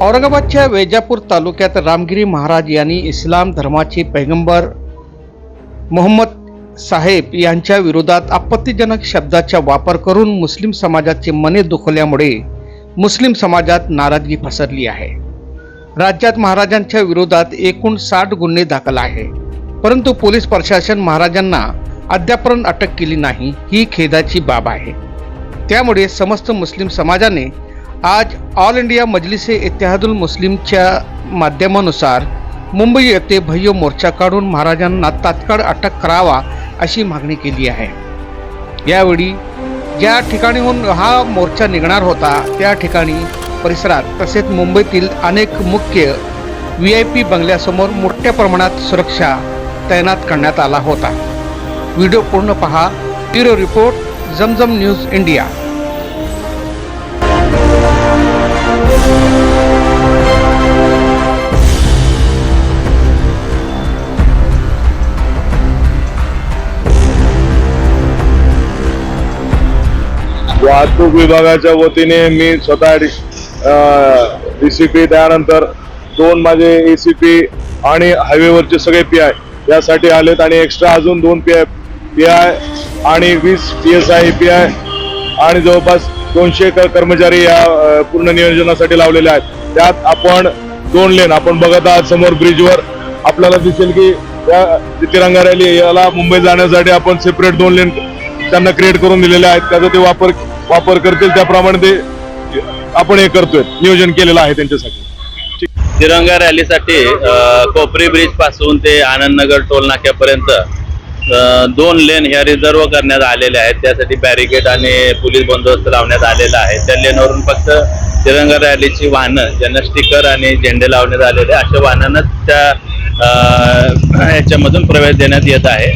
औरंगाबादच्या वेजापूर तालुक्यात रामगिरी महाराज यांनी इस्लाम धर्माचे पैगंबर मोहम्मद साहेब यांच्या विरोधात आपत्तीजनक शब्दाचा वापर करून मुस्लिम समाजाचे मने दुखवल्यामुळे मुस्लिम समाजात नाराजगी पसरली आहे. राज्यात महाराजांच्या विरोधात एकूण साठ गुन्हे दाखल आहे. परंतु पोलीस प्रशासन महाराजांना अद्यापर्यंत अटक केली नाही ही खेदाची बाब आहे. त्यामुळे समस्त मुस्लिम समाजाने आज ऑल इंडिया मजलिसे इतिहादुल मुस्लिमच्या माध्यमानुसार मुंबई येथे भय्य मोर्चा काढून महाराजांना तात्काळ अटक करावा अशी मागणी केली आहे. यावेळी ज्या ठिकाणीहून हा मोर्चा निघणार होता त्या ठिकाणी परिसरात तसेच मुंबईतील अनेक मुख्य व्ही आय पी बंगल्यासमोर मोठ्या प्रमाणात सुरक्षा तैनात करण्यात आला होता. व्हिडिओ पूर्ण पहा bureau report Zamzam news India. वाहतूक विभागाच्या वतीने मी स्वतः डी सी पी त्यानंतर दोन माझे ए सी पी आणि हायवेवरचे सगळे पी आय यासाठी आलेत आणि एक्स्ट्रा अजून दोन पी आय पी आय आणि वीस P S I P I आणि जवळपास दोनशे कर्मचारी या पूर्ण नियोजनासाठी लावलेले आहेत. त्यात आपण दोन लेन आपण बघत आहात. समोर ब्रिजवर आपल्याला दिसेल की या तिरंगा रॅली याला मुंबई जाण्यासाठी आपण सेपरेट दोन लेन त्यांना क्रिएट करून दिलेले आहेत. त्याचा ते वापर वापर करतील त्याप्रमाणे ते आपण हे करतोय. नियोजन केलेलं आहे त्यांच्यासाठी. तिरंगा रॅलीसाठी कोपरी ब्रिजपासून ते आनंदनगर टोल नाक्यापर्यंत दोन लेन ह्या रिझर्व करण्यात आलेल्या आहेत. त्यासाठी बॅरिकेड आणि पोलीस बंदोबस्त लावण्यात आलेला आहे. त्या लेनवरून फक्त तिरंगा रॅलीची वाहनं ज्यांना स्टिकर आणि झेंडे लावण्यात आलेले अशा वाहनांनाच त्या ह्याच्यामधून प्रवेश देण्यात येत आहे.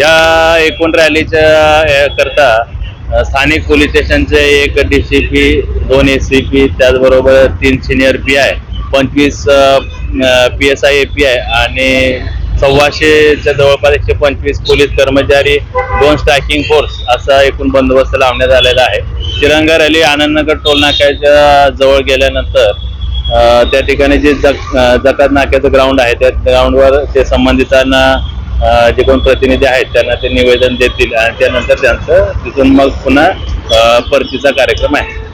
या एकूण रॅलीच्या करता स्थानिक पोलीस स्टेशनचे एक डी सी पी दोन एस सी पी त्याचबरोबर तीन सिनियर पी आय पंचवीस P S I A P I आणि सव्वाशेच्या जवळपास एकशे पंचवीस पोलीस कर्मचारी दोन स्ट्रायकिंग फोर्स असा एकूण बंदोबस्त लावण्यात आलेला आहे. तिरंगा रॅली आनंदनगर टोल नाक्याच्या जवळ गेल्यानंतर त्या ठिकाणी जे जक जकात नाक्याचं ग्राउंड आहे त्या ग्राउंडवर ते संबंधितांना जे कोण प्रतिनिधी आहेत त्यांना ते निवेदन देतील आणि त्यानंतर त्यांचं तिथून मग पुन्हा परतीचा कार्यक्रम आहे.